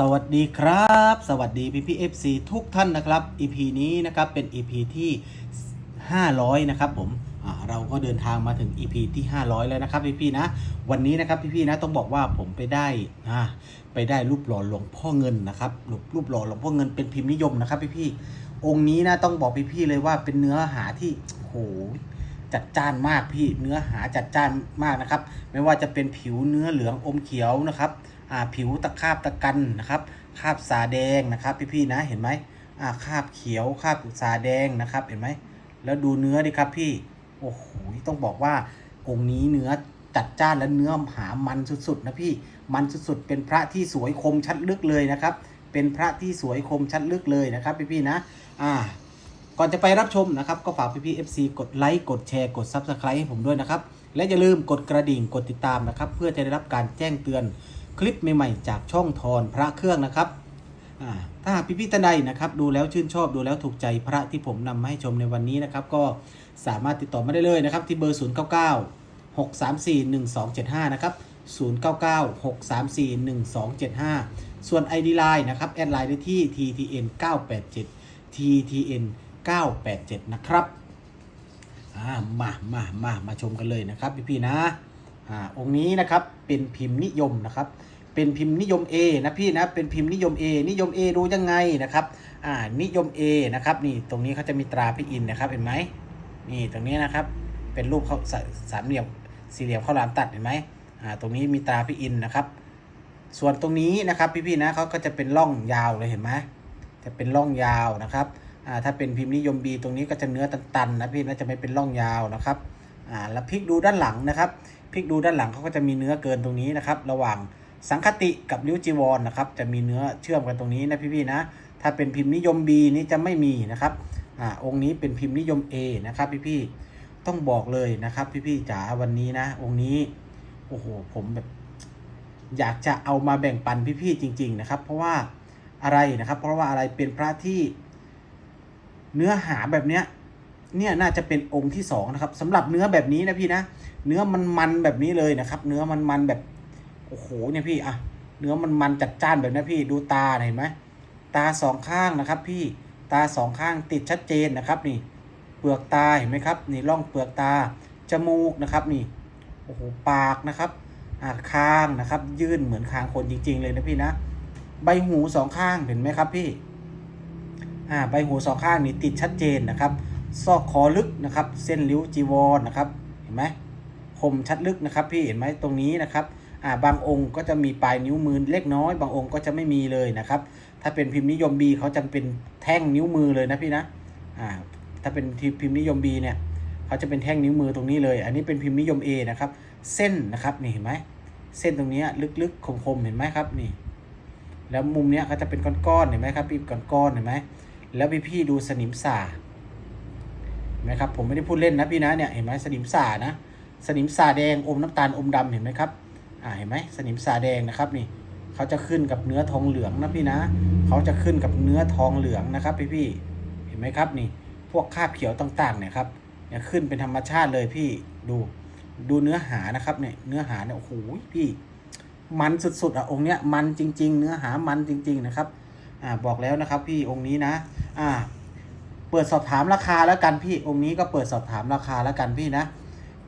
สวัสดีครับ สวัสดีพี่พี่เอฟซีทุกท่านนะครับ EP นี้นะครับเป็น EP ที่ 500 นะครับผมอ่าเราก็เดินทางมาถึง EP ที่ 500 แล้วนะครับพี่พี่นะ วันนี้นะครับพี่พี่นะต้องบอกว่าผมไปได้อ่าไปได้รูปหล่อหลวงพ่อเงินนะครับรูปรูปหล่อหลวงพ่อเงินเป็นพิมพ์นิยมนะครับพี่พี่องค์นี้นะต้องบอกพี่พี่เลยว่าเป็นเนื้อหาที่โหจัดจ้านมากพี่เนื้อหาจัดจ้านมากนะครับ ไม่ว่าจะเป็นผิวเนื้อเหลืองอมเขียวนะครับ ผิวตะคาบตะกันนะครับคาบสาแดงนะครับพี่ๆนะเห็นไหมอ่าคาบเขียวคาบสาแดงนะครับเห็นไหมแล้วดูเนื้อดิครับพี่โอ้โหต้องบอกว่าองค์นี้เนื้อจัดจ้านและเนื้อหามันสุดๆนะพี่มันสุดๆเป็นพระที่สวยคมชัดลึกเลยนะครับ เป็นพระที่สวยคมชัดลึกเลยนะครับพี่ๆนะอ่าก่อนจะไปรับชมนะครับ ก็ฝากพี่ๆ FC กดไลค์กดแชร์กด Subscribe ให้ผมด้วยนะครับ และอย่าลืมกดกระดิ่งกดติดตามนะครับ เพื่อจะได้รับการแจ้งเตือน คลิปใหม่ๆจากช่องทอนพระเครื่องนะครับถ้าหากพี่ๆท่านใดนะครับดูแล้วชื่นชอบดูแล้วถูกใจพระที่ผมนำมาให้ชมในวันนี้นะครับ ก็สามารถติดต่อมาได้เลยนะครับ ที่เบอร์ 099 634 1275 นะครับ 099 634 1275 ส่วน ID Line นะครับ แอดไลน์ได้ที่ TTN 987 TTN 987 นะครับมามามามาชมกันเลยนะครับพี่ๆนะ อ่าองค์นี้นะครับเป็นพิมพ์นิยมนะครับ เป็นพิมพ์นิยม A นะพี่นะเป็นพิมพ์นิยม A นิยม A ดูยังไงนะครับอ่านิยม A นะครับนี่ตรงนี้เขาจะมีตราพี่อินนะครับเห็นไหมนี่ตรงนี้นะครับเป็นรูปเขาสสามเหลี่ยมสี่เหลี่ยมข้าวหลามตัดเห็นไหมอ่าตรงนี้มีตราพี่อินนะครับ ส่วนตรงนี้นะครับพี่ๆนะเขาก็จะเป็นร่องยาวเลยเห็นไหมจะเป็นร่องยาวนะครับอ่าถ้าเป็นพิมพ์นิยม B ตรงนี้ก็จะเนื้อตันๆนะพี่นะจะไม่เป็นร่องยาวนะครับอ่าแล้วพลิกดูด้านหลังนะครับ พลิกดูด้านหลังเขาก็จะมีเนื้อเกินตรงนี้นะครับ ระหว่างสังคติกับริ้วจีวรนะครับ จะมีเนื้อเชื่อมกันตรงนี้นะพี่ๆนะ ถ้าเป็นพิมพ์นิยม B นี้จะไม่มีนะครับอ่าองค์นี้เป็นพิมพ์นิยม A นะครับพี่ๆต้องบอกเลยนะครับพี่ๆจ๋าวันนี้นะ องค์นี้โอ้โหผมแบบอยากจะเอามาแบ่งปันพี่ๆจริง ๆ นะครับ เพราะว่าอะไรนะครับ เพราะว่าอะไรเป็นพระที่เนื้อหาแบบเนี้ย เนี่ยน่าจะเป็นองค์ที่สองนะครับสำหรับเนื้อแบบนี้นะพี่นะ เนื้อมันมันแบบนี้เลยนะครับ เนื้อมันมันแบบโอ้โหเนี่ยพี่อะเนื้อมันมันจัดจ้านแบบนี้พี่ดูตาเห็นไหมตาสองข้างนะครับ พี่ตาสองข้างติดชัดเจนนะครับ นี่ เปลือกตาเห็นไหมครับ นี่ร่องเปลือกตาจมูกนะครับ นี่โอ้โหปากนะครับอ่าคางนะครับ ยื่นเหมือนคางคนจริง ๆ เลยนะพี่นะใบหูสองข้างเห็นไหมครับพี่อ่าใบหูสองข้างนี่ติดชัดเจนนะครับ ซอกคอลึกนะครับ เส้นริ้วจีวรนะครับ เห็นไหมคมชัดลึกนะครับพี่เห็นไหมตรงนี้นะครับอ่าบางองค์ก็จะมีปลายนิ้วมือเล็กน้อย บางองค์ก็จะไม่มีเลยนะครับ ถ้าเป็นพิมพ์นิยม B เขาจะเป็นแท่งนิ้วมือเลยนะพี่นะอ่าถ้าเป็นพิมพ์นิยม B เนี่ยเขาจะเป็นแท่งนิ้วมือตรงนี้เลย อันนี้เป็นพิมพ์นิยม A นะครับ เส้นนะครับนี่เห็นไหมเส้นตรงนี้ลึกๆคมๆเห็นไหมครับนี่ แล้วมุมเนี้ยก็จะเป็นก้อนๆเห็นไหมครับพี่ก้อนๆเห็นไหมแล้วพี่พี่ๆดูสนิมสา นไหมครับผมไม่ได้พูดเล่นนะพี่นะเนี่ยเห็นไหมสนิมสานะ สนิมสาแดงอมน้ำตาลอมดำเห็นไหมครับอ่าเห็นไหมสนิมสาแดงนะครับนี่เขาจะขึ้นกับเนื้อทองเหลืองนะพี่นะเขาจะขึ้นกับเนื้อทองเหลืองนะครับพี่พี่เห็นไหมครับนี่ พวกคาบเขียวต่างๆเนี่ยครับเนี่ยขึ้นเป็นธรรมชาติเลยพี่ดูดูเนื้อหานะครับเนี่ยเนื้อหาเนี่ยโอ้โหพี่ มันสุดๆอะองค์เนี้ยมันจริง ๆ เนื้อหามันจริง ๆนะครับ อ่าบอกแล้วนะครับ พี่องค์นี้นะ อ่า เปิดสอบถามราคาแล้วกันพี่องค์นี้ก็เปิดสอบถามราคาแล้วกันพี่นะ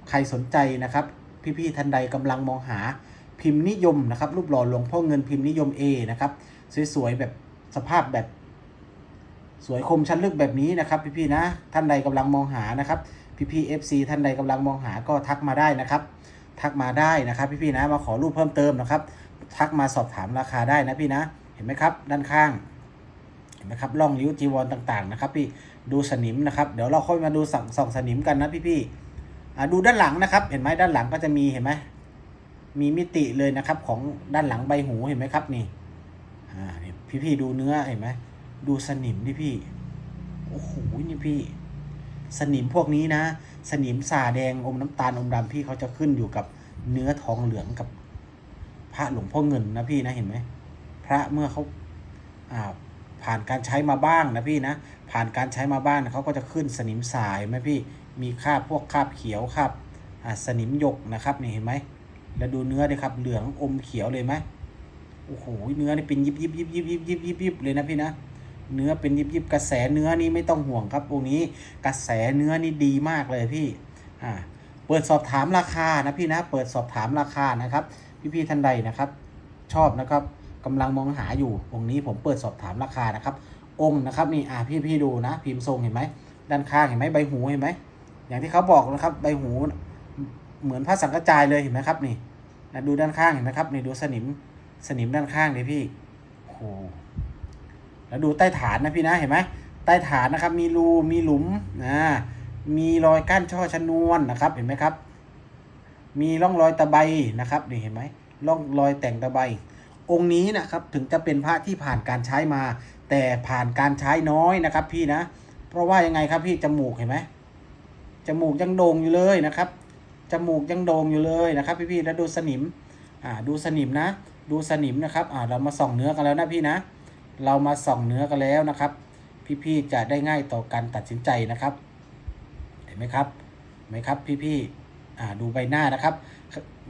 ใครสนใจนะครับ พี่ๆท่านใดกำลังมองหาพิมพ์นิยมนะครับ รูปหล่อหลวงพ่อเงินพิมพ์นิยม A นะครับสวยๆแบบสภาพแบบสวยคมชั้นลึกแบบนี้นะครับ พี่ๆนะ ท่านใดกำลังมองหานะครับ พี่ๆ FC ท่านใดกำลังมองหาก็ทักมาได้นะครับ ทักมาได้นะครับ พี่ๆนะมาขอรูปเพิ่มเติมนะครับ ทักมาสอบถามราคาได้นะพี่นะ เห็นไหมครับ ด้านข้างเห็นไหมครับร่องริ้วจีวรต่างๆนะครับ พี่ ดูสนิมนะครับเดี๋ยวเราค่อยมาดูส่องส่องสนิมกันนะพี่ๆอ่าดูด้านหลังนะครับ เห็นไหมด้านหลังก็จะมีเห็นไหมมีมิติเลยนะครับของด้านหลังใบหูเห็นไหมครับนี่อ่านี่พี่ๆดูเนื้อเห็นไหมดูสนิมที่พี่โอ้โหนี่พี่ สนิมพวกนี้นะ สนิมสาแดงอมน้ำตาลอมดำพี่เขาจะขึ้นอยู่กับเนื้อทองเหลืองกับพระหลวงพ่อเงินนะพี่นะเห็นไหมพระเมื่อเขาอ่า ผ่านการใช้มาบ้างนะพี่นะ ผ่านการใช้มาบ้างเขาก็จะขึ้นสนิมสายไหมพี่ มีคราบพวกคราบเขียวคราบอ่าสนิมหยกนะครับนี่เห็นไหมแล้วดูเนื้อดิครับเหลืองอมเขียวเลยไหมโอ้โหเนื้อนี่เป็นยิบยิบยิบยิบยิบยิบยิบยิบเลยนะพี่นะเนื้อเป็นยิบยิบกระแสเนื้อนี่ไม่ต้องห่วงครับองนี้กระแสเนื้อนี่ดีมากเลยพี่อ่าเปิดสอบถามราคานะพี่นะ เปิดสอบถามราคานะครับ พี่พี่ๆท่านใดนะครับ ชอบนะครับ กำลังมองหาอยู่องค์นี้ผมเปิดสอบถามราคานะครับ องค์นะครับนี่อ่าพี่พี่ดูนะ พิมพ์ทรงเห็นไหมด้านข้างเห็นไหมใบหูเห็นไหมอย่างที่เขาบอกนะครับ ใบหูเหมือนพระสังกระจายเลยเห็นไหมครับนี่นะดูด้านข้างเห็นไหมครับนี่ดูสนิมสนิมด้านข้างเลยพี่โอ้โหแล้วดูใต้ฐานนะพี่นะเห็นไหมใต้ฐานนะครับ มีรูมีหลุมนะมีรอยก้านช่อชนวนนะครับ เห็นไหมครับ มีร่องรอยตะไบนะครับนี่เห็นไหมร่องรอยแต่งตะไบ องค์นี้นะครับถึงจะเป็นพระที่ผ่านการใช้มา แต่ผ่านการใช้น้อยนะครับ พี่นะ เพราะว่ายังไงครับพี่จมูกเห็นไหมจมูกยังโด่งอยู่เลยนะครับจมูกยังโด่งอยู่เลยนะครับ พี่พี่ๆแล้วดูสนิมอ่าดูสนิมนะ ดูสนิมนะครับอ่าเรามาส่องเนื้อกันแล้วนะพี่นะ เรามาส่องเนื้อกันแล้วนะครับ พี่พี่ๆจะได้ง่ายต่อการตัดสินใจนะครับ เห็นไหมครับเห็นไหมครับพี่พี่ๆอ่าดูใบหน้านะครับ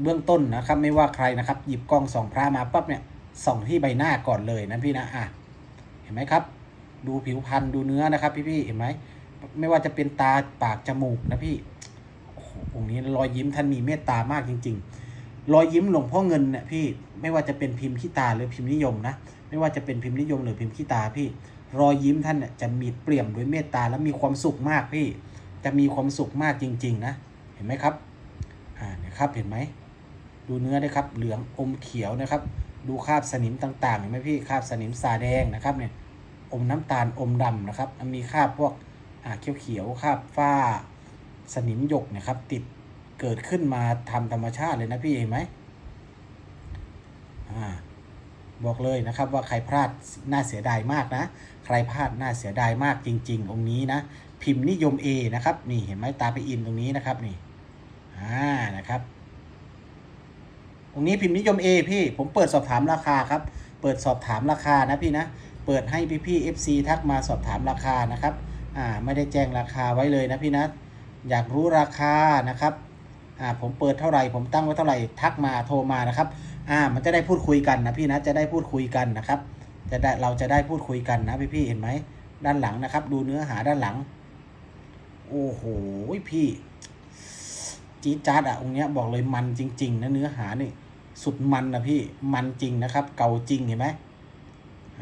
เบื้องต้นนะครับ ไม่ว่าใครนะครับ หยิบกล้องส่องพระมาปั๊บเนี่ยส่องที่ใบหน้าก่อนเลยนะพี่นะอะเห็นไหมครับ ดูผิวพรรณดูเนื้อนะครับ พี่พี่เห็นไหมไม่ว่าจะเป็นตาปากจมูกนะพี่โอ้โหองค์นี้รอยยิ้มท่านมีเมตตามากจริง ๆ รอยยิ้มหลวงพ่อเงินเนี่ยพี่ไม่ว่าจะเป็นพิมพ์ขี้ตาหรือพิมพ์นิยมนะไม่ว่าจะเป็นพิมพ์นิยมหรือพิมพ์ขี้ตาพี่ รอยยิ้มท่านเนี่ยจะมีเปลี่ยมด้วยเมตตาและมีความสุขมากพี่ จะมีความสุขมากจริง ๆ นะ เห็นไหมครับอ่าเนี่ยครับเห็นไหม ดูเนื้อนะครับ เหลืองอมเขียวนะครับ ดูคราบสนิมต่างๆเห็นไหมพี่คราบสนิมสาแดงนะครับเนี่ยอมน้ำตาลอมดำนะครับ มีคราบพวกอ่าเขียวๆคราบฝ้าสนิมหยกนะครับ ติดเกิดขึ้นมาทำธรรมชาติเลยนะพี่เห็นไหมอ่าบอกเลยนะครับว่าใครพลาดน่าเสียดายมากนะ ใครพลาดน่าเสียดายมากจริง ๆ องค์นี้นะ พิมพ์นิยม A นะครับ นี่เห็นไหมตาไปอินตรงนี้นะครับนี่ อ่า นะครับ ตรงนี้พิมพ์นิยม A พี่ ผมเปิดสอบถามราคาครับ เปิดสอบถามราคานะพี่นะ เปิดให้พี่พี่ FC ทักมาสอบถามราคานะครับ อ่า ไม่ได้แจ้งราคาไว้เลยนะพี่นะ อยากรู้ราคานะครับ อ่า ผมเปิดเท่าไหร่ ผมตั้งไว้เท่าไหร่ ทักมา โทรมานะครับ อ่า มันจะได้พูดคุยกันนะพี่นะ จะได้พูดคุยกันนะครับ จะได้ เราจะได้พูดคุยกันนะพี่พี่เห็นไหม ด้านหลังนะครับ ดูเนื้อหาด้านหลัง โอ้โห พี่จี๊ดจ๊าดอะองเนี้ยบอกเลยมันจริง ๆ นะเนื้อหานี่ สุดมันนะพี่มันจริงนะครับ เก่าจริงเห็นไหม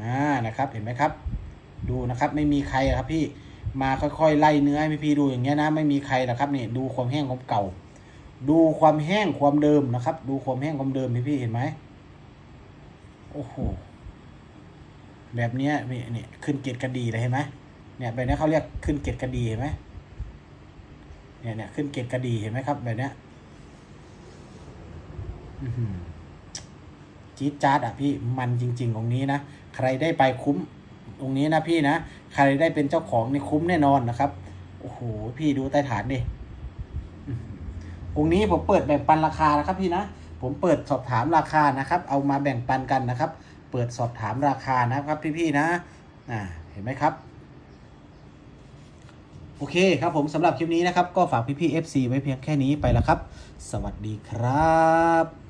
อ่านะครับเห็นไหมครับ ดูนะครับไม่มีใครครับพี่มาค่อยๆไล่เนื้อให้พี่ดูอย่างเงี้ยนะไม่มีใครนะครับนี่ดูความแห้งความเก่า ดูความแห้งความเดิมนะครับ ดูความแห้งความเดิมพี่ๆเห็นไหมโอ้โหแบบเนี้ยนี่เนี่ยขึ้นเกตกระดีเลยเห็นไหมเนี่ยแบบนี้เขาเรียกขึ้นเกตกระดีเห็นไหมเนี่ยเนี่ยขึ้นเกตกระดีเห็นไหมครับแบบเนี้ย จี๊ดจ๊าดอะพี่มันจริงๆตรงนี้นะ ใครได้ไปคุ้มตรงนี้นะพี่นะ ใครได้เป็นเจ้าของนี่คุ้มแน่นอนนะครับ โอ้โห พี่ดูใต้ฐานดิอื้อหือองนี้ผมเปิดแบ่งปันราคานะครับ พี่นะ ผมเปิดสอบถามราคานะครับ เอามาแบ่งปันกันนะครับ เปิดสอบถามราคานะครับ พี่ๆนะอ่าเห็นไหมครับโอเคครับผมสำหรับคลิปนี้นะครับ ก็ฝากพี่ๆ FC ไว้เพียงแค่นี้ไปแล้วครับ สวัสดีครับ